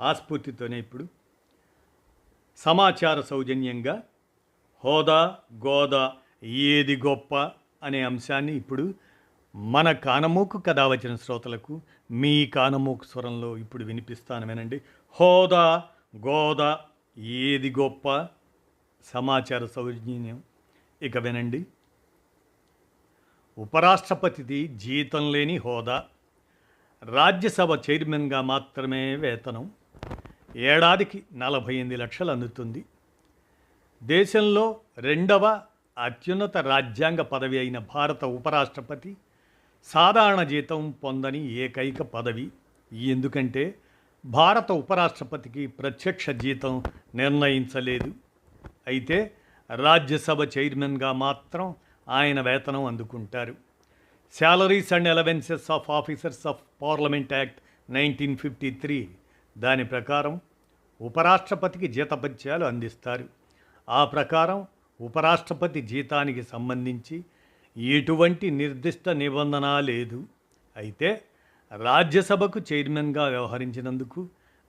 ఆస్ఫూర్తితోనే ఇప్పుడు సమాచార సౌజన్యంగా హోదా గోదా ఏది గొప్ప అనే అంశాన్ని ఇప్పుడు మన కానమోకు కథ వచ్చిన శ్రోతలకు మీ కానమోకు స్వరంలో ఇప్పుడు వినిపిస్తాను వినండి హోదా గోదా ఏది గొప్ప సమాచార సౌజన్యం? ఇక వినండి. ఉపరాష్ట్రపతిది జీతం లేని హోదా రాజ్యసభ చైర్మన్గా మాత్రమే వేతనం ఏడాదికి నలభై ఎనిమిది లక్షలు అందుతుంది. దేశంలో రెండవ అత్యున్నత రాజ్యాంగ పదవి అయిన భారత ఉపరాష్ట్రపతి సాధారణ జీతం పొందని ఏకైక పదవి. ఎందుకంటే భారత ఉపరాష్ట్రపతికి ప్రత్యక్ష జీతం నిర్ణయించలేదు. అయితే రాజ్యసభ చైర్మన్గా మాత్రం ఆయన వేతనం అందుకుంటారు. Salaries and allowances of officers of parliament act nineteen fifty three దాని ప్రకారం ఉపరాష్ట్రపతికి జీతపత్యాలు అందిస్తారు. ఆ ప్రకారం ఉపరాష్ట్రపతి జీతానికి సంబంధించి ఎటువంటి నిర్దిష్ట నిబంధన లేదు. అయితే రాజ్యసభకు చైర్మన్గా వ్యవహరించినందుకు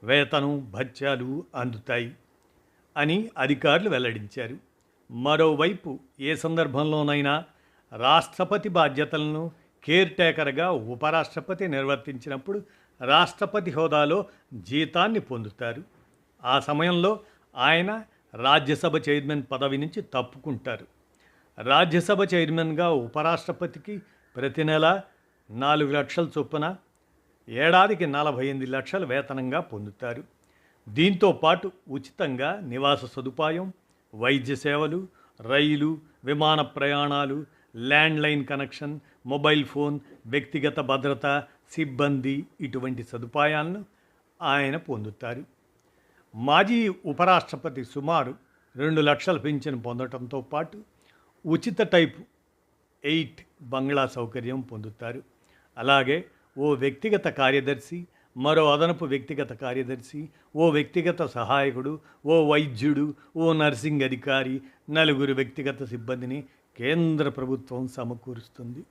వేతనం భత్యాలు అందుతాయి అని అధికారులు వెల్లడించారు. మరోవైపు ఏ సందర్భంలోనైనా రాష్ట్రపతి బాధ్యతలను కేర్ టేకర్గా ఉపరాష్ట్రపతి నిర్వర్తించినప్పుడు రాష్ట్రపతి హోదాలో జీతాన్ని పొందుతారు. ఆ సమయంలో ఆయన రాజ్యసభ చైర్మన్ పదవి నుంచి తప్పుకుంటారు. రాజ్యసభ చైర్మన్గా ఉపరాష్ట్రపతికి ప్రతి నెల నాలుగు లక్షల చొప్పున ఏడాదికి నలభై ఎనిమిది లక్షల వేతనంగా పొందుతారు. దీంతో పాటు ఉచితంగా నివాస సదుపాయం వైద్య సేవలు రైలు విమాన ప్రయాణాలు ల్యాండ్లైన్ కనెక్షన్ మొబైల్ ఫోన్ వ్యక్తిగత భద్రత సిబ్బంది ఇటువంటి సదుపాయాలను ఆయన పొందుతారు. మాజీ ఉపరాష్ట్రపతి సుమారు రెండు లక్షల పింఛను పొందడంతో పాటు ఉచిత టైప్ ఎయిట్ బంగ్లా సౌకర్యం పొందుతారు. అలాగే ఓ వ్యక్తిగత కార్యదర్శి మరో అదనపు వ్యక్తిగత కార్యదర్శి ఓ వ్యక్తిగత సహాయకుడు ఓ వైద్యుడు ఓ నర్సింగ్ అధికారి నలుగురు వ్యక్తిగత సిబ్బందిని కేంద్ర ప్రభుత్వం సమకూరుస్తుంది.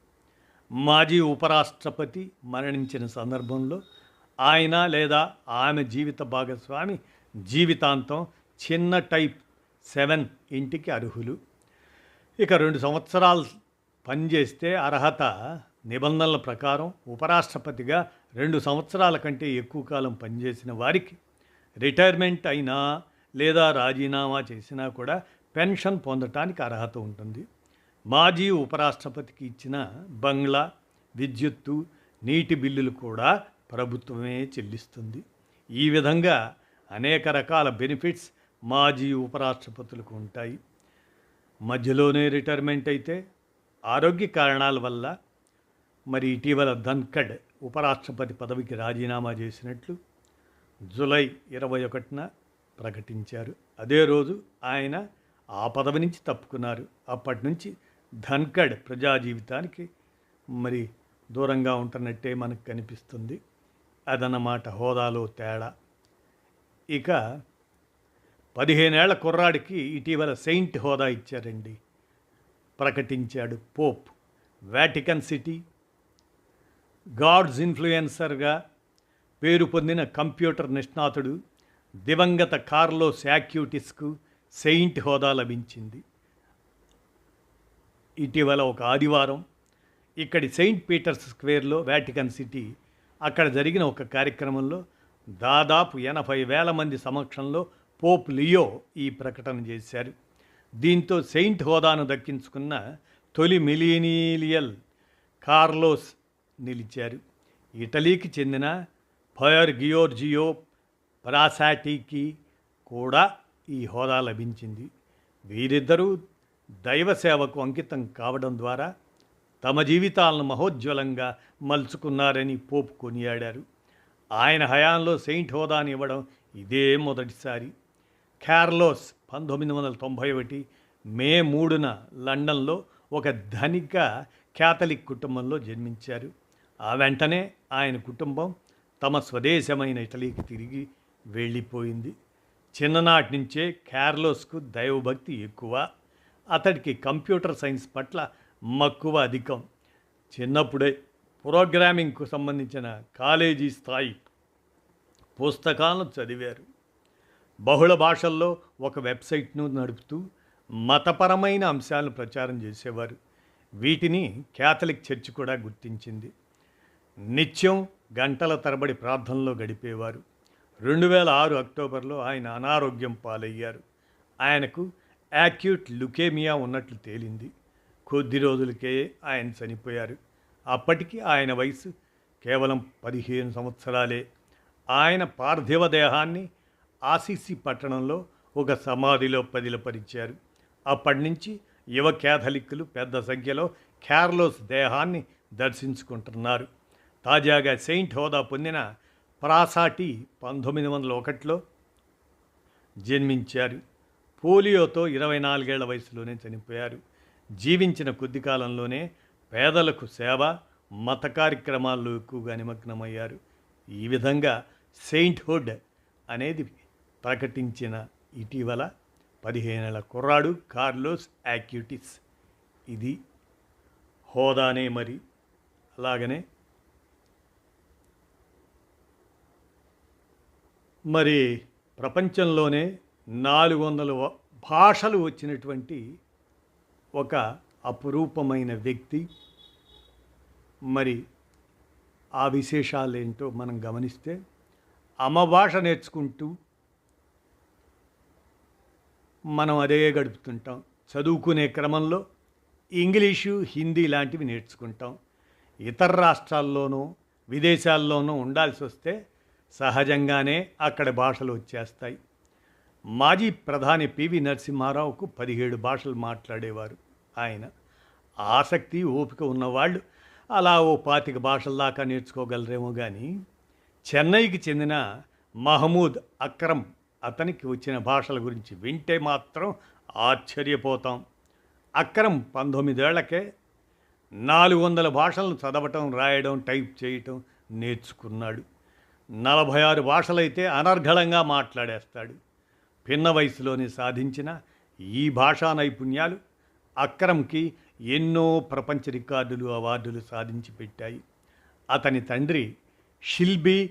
మాజీ ఉపరాష్ట్రపతి మరణించిన సందర్భంలో ఆయన లేదా ఆమె జీవిత భాగస్వామి జీవితాంతం చిన్న టైప్ సెవెన్ ఇంటికి అర్హులు. ఇక రెండు సంవత్సరాలు పనిచేస్తే అర్హత నిబంధనల ప్రకారం ఉపరాష్ట్రపతిగా రెండు సంవత్సరాల కంటే ఎక్కువ కాలం పనిచేసిన వారికి రిటైర్మెంట్ అయినా లేదా రాజీనామా చేసినా కూడా పెన్షన్ పొందటానికి అర్హత ఉంటుంది. మాజీ ఉపరాష్ట్రపతికి ఇచ్చిన బంగ్లా విద్యుత్తు నీటి బిల్లులు కూడా ప్రభుత్వమే చెల్లిస్తుంది. ఈ విధంగా అనేక రకాల బెనిఫిట్స్ మాజీ ఉపరాష్ట్రపతులకు ఉంటాయి. మధ్యలోనే రిటైర్మెంట్ అయితే ఆరోగ్య కారణాల వల్ల మరి ఇటీవల ధన్కడ్ ఉపరాష్ట్రపతి పదవికి రాజీనామా చేసినట్లు జూలై ఇరవై ఒకటిన ప్రకటించారు. అదే రోజు ఆయన ఆ పదవి నుంచి తప్పుకున్నారు. అప్పటి నుంచి ధన్కడ్ ప్రజా జీవితానికి మరి దూరంగా ఉంటున్నట్టే మనకు కనిపిస్తుంది. అదన్నమాట హోదాలో తేడా. ఇక పదిహేనేళ్ళ కుర్రాడికి ఇటీవల సెయింట్ హోదా ఇచ్చారండి. ప్రకటించాడు పోప్. Vatican City. గాడ్స్ ఇన్ఫ్లుయెన్సర్గా పేరు పొందిన కంప్యూటర్ నిష్ణాతుడు దివంగత కార్లో సాక్యూటిస్కు సెయింట్ హోదా లభించింది. ఇటీవల ఒక ఆదివారం ఇక్కడి సెయింట్ పీటర్స్ స్క్వేర్లో వాటికన్ సిటీ అక్కడ జరిగిన ఒక కార్యక్రమంలో దాదాపు ఎనభై వేల మంది సమక్షంలో పోప్ లియో ఈ ప్రకటన చేశారు. దీంతో సెయింట్ హోదాను దక్కించుకున్న తొలి మిలీనియల్ కార్లోస్ నిలిచారు. ఇటలీకి చెందిన ఫయర్ గియోర్జియో పరాసాటికి కూడా ఈ హోదా లభించింది. వీరిద్దరూ దైవ సేవకు అంకితం కావడం ద్వారా తమ జీవితాలను మహోజ్వలంగా మలుచుకున్నారని పోపు కొనియాడారు. ఆయన హయాంలో సెయింట్ హోదాని ఇవ్వడం ఇదే మొదటిసారి. క్యార్లోస్ పంతొమ్మిది వందల తొంభై ఒకటి మే మూడున లండన్లో ఒక ధనిక క్యాథలిక్ కుటుంబంలో జన్మించారు. ఆ వెంటనే ఆయన కుటుంబం తమ స్వదేశమైన ఇటలీకి తిరిగి వెళ్ళిపోయింది. చిన్ననాటి నుంచే క్యార్లోస్కు దైవభక్తి ఎక్కువ. అతడికి కంప్యూటర్ సైన్స్ పట్ల మక్కువ అధికం. చిన్నప్పుడే ప్రోగ్రామింగ్కు సంబంధించిన కాలేజీ స్థాయి పుస్తకాలను చదివారు. బహుళ భాషల్లో ఒక వెబ్సైట్ను నడుపుతూ మతపరమైన అంశాలను ప్రచారం చేసేవారు. వీటిని క్యాథలిక్ చర్చ్ కూడా గుర్తించింది. నిత్యం గంటల తరబడి ప్రార్థనలో గడిపేవారు. రెండు వేల ఆరు అక్టోబర్లో ఆయన అనారోగ్యం పాలయ్యారు. ఆయనకు యాక్యూట్ లుకేమియా ఉన్నట్లు తేలింది. కొద్ది రోజులకే ఆయన చనిపోయారు. అప్పటికి ఆయన వయసు కేవలం పదిహేను సంవత్సరాలే. ఆయన పార్థివ దేహాన్ని ఆసిసి పట్టణంలో ఒక సమాధిలో పదిలపరిచారు. అప్పటి నుంచి యువ క్యాథలిక్కులు పెద్ద సంఖ్యలో క్యార్లోస్ దేహాన్ని దర్శించుకుంటున్నారు. తాజాగా సెయింట్ హోదా పొందిన ప్రాసాటి పంతొమ్మిది వందల ఒకటిలో జన్మించారు. పోలియోతో ఇరవై నాలుగేళ్ళ వయసులోనే చనిపోయారు. జీవించిన కొద్ది కాలంలోనే పేదలకు సేవ మత కార్యక్రమాల్లో ఎక్కువగా నిమగ్నమయ్యారు. ఈ విధంగా సెయింట్హుడ్ అనేది ప్రకటించిన ఇటీవల పదిహేనేళ్ళ కుర్రాడు కార్లోస్ యాక్యూటిస్. ఇది హోదానే మరి. అలాగనే మరి ప్రపంచంలోనే నాలుగు వందల భాషలు వచ్చినటువంటి ఒక అపురూపమైన వ్యక్తి. మరి ఆ విశేషాలు ఏంటో మనం గమనిస్తే అమ్మ భాష నేర్చుకుంటూ మనం అదే గడుపుతుంటాం. చదువుకునే క్రమంలో ఇంగ్లీషు హిందీ లాంటివి నేర్చుకుంటాం. ఇతర రాష్ట్రాల్లోనూ విదేశాల్లోనూ ఉండాల్సి వస్తే సహజంగానే అక్కడ భాషలు వచ్చేస్తాయి. మాజీ ప్రధాని పివి నరసింహారావుకు పదిహేడు భాషలు మాట్లాడేవారు. ఆయన ఆసక్తి ఓపిక ఉన్నవాళ్ళు. అలా ఓ పాతిక భాషల దాకా నేర్చుకోగలరేమో కానీ చెన్నైకి చెందిన మహమూద్ అక్రమ్ అతనికి వచ్చిన భాషల గురించి వింటే మాత్రం ఆశ్చర్యపోతాం. అక్రమ్ పంతొమ్మిదేళ్ళకే నాలుగు వందల భాషలను చదవటం రాయడం టైప్ చేయటం నేర్చుకున్నాడు. నలభై ఆరు భాషలైతే అనర్ఘళంగా మాట్లాడేస్తాడు. పిన్న వయసులోనే సాధించిన ఈ భాషా నైపుణ్యాలు అక్రమ్కి ఎన్నో ప్రపంచ రికార్డులు అవార్డులు సాధించి పెట్టాయి. అతని తండ్రి షిల్బీ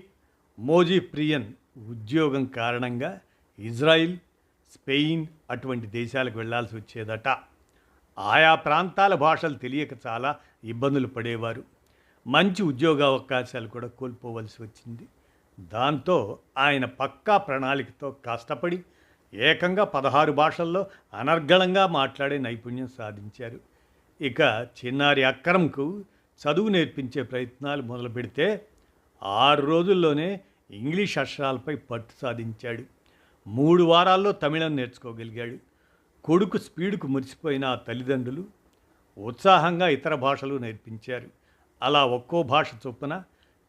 మోజీప్రియన్ ఉద్యోగం కారణంగా ఇజ్రాయిల్ స్పెయిన్ అటువంటి దేశాలకు వెళ్ళాల్సి వచ్చేదట. ఆయా ప్రాంతాల భాషలు తెలియక చాలా ఇబ్బందులు పడేవారు. మంచి ఉద్యోగ అవకాశాలు కూడా కోల్పోవలసి వచ్చింది. దాంతో ఆయన పక్కా ప్రణాళికతో కష్టపడి ఏకంగా పదహారు భాషల్లో అనర్గళంగా మాట్లాడే నైపుణ్యం సాధించారు. ఇక చిన్నారి అక్కరంకు చదువు నేర్పించే ప్రయత్నాలు మొదలు పెడితే ఆరు రోజుల్లోనే ఇంగ్లీష్ అక్షరాలపై పట్టు సాధించాడు. మూడు వారాల్లో తమిళం నేర్చుకోగలిగాడు. కొడుకు స్పీడుకు మురిసిపోయిన ఆ తల్లిదండ్రులు ఉత్సాహంగా ఇతర భాషలు నేర్పించారు. అలా ఒక్కో భాష చొప్పున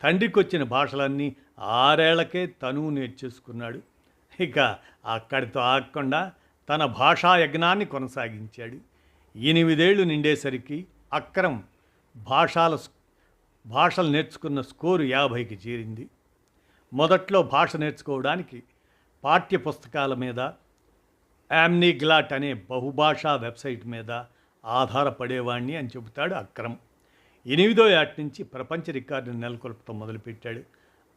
తండ్రికొచ్చిన భాషలన్నీ ఆరేళ్ళకే తను నేర్చేసుకున్నాడు. ఇక అక్కడితో ఆగకుండా తన భాషా యజ్ఞాన్ని కొనసాగించాడు. ఎనిమిదేళ్ళు నిండేసరికి అక్రమ్ భాషల భాషలు నేర్చుకున్న స్కోరు యాభైకి చేరింది. మొదట్లో భాష నేర్చుకోవడానికి పాఠ్య పుస్తకాల మీద యామ్నీగ్లాట్ అనే బహుభాషా వెబ్సైట్ మీద ఆధారపడేవాణ్ణి అని చెబుతాడు అక్రమ్. ఎనిమిదో ఏట నుంచి ప్రపంచ రికార్డును నెలకొల్పడం మొదలుపెట్టాడు.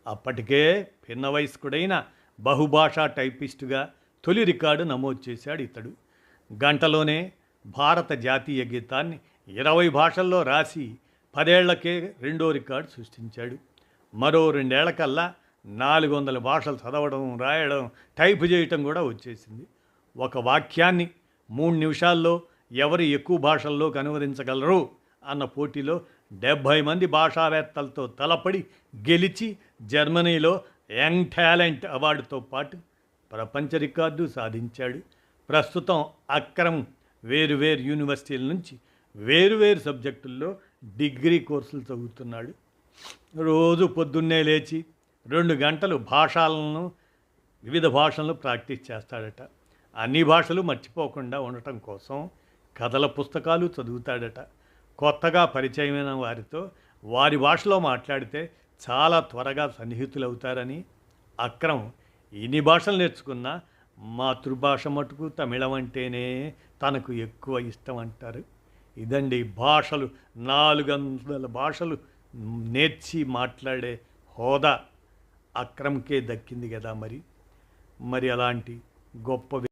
అప్పటికే పిన్న వయస్కుడైన బహుభాషా టైపిస్టుగా తొలి రికార్డు నమోదు చేశాడు ఇతడు. గంటలోనే భారత జాతీయ గీతాన్ని ఇరవై భాషల్లో రాసి పదేళ్ళకే రెండో రికార్డు సృష్టించాడు. మరో రెండేళ్ళకల్లా నాలుగు వందల భాషలు చదవడం రాయడం టైప్ చేయటం కూడా వచ్చేసింది. ఒక వాక్యాన్ని మూడు నిమిషాల్లో ఎవరు ఎక్కువ భాషల్లోకి అనువదించగలరు అన్న పోటీలో డెబ్భై మంది భాషావేత్తలతో తలపడి గెలిచి జర్మనీలో యంగ్ టాలెంట్ అవార్డుతో పాటు ప్రపంచ రికార్డు సాధించాడు. ప్రస్తుతం అక్రమ్ వేరు వేరు యూనివర్సిటీల నుంచి వేరువేరు సబ్జెక్టుల్లో డిగ్రీ కోర్సులు చదువుతున్నాడు. రోజు పొద్దున్నే లేచి రెండు గంటలు భాషలను వివిధ భాషలను ప్రాక్టీస్ చేస్తాడట. అన్ని భాషలు మర్చిపోకుండా ఉండటం కోసం కథల పుస్తకాలు చదువుతాడట. కొత్తగా పరిచయమైన వారితో వారి భాషలో మాట్లాడితే చాలా త్వరగా సన్నిహితులవుతారని అక్రమ్ ఎన్ని భాషలు నేర్చుకున్నా మాతృభాష మటుకు తమిళం అంటేనే తనకు ఎక్కువ ఇష్టం అంటారు. ఇదండి భాషలు నాలుగు వందల భాషలు నేర్చి మాట్లాడే హోదా అక్రమ్కే దక్కింది కదా మరి. మరి అలాంటి గొప్ప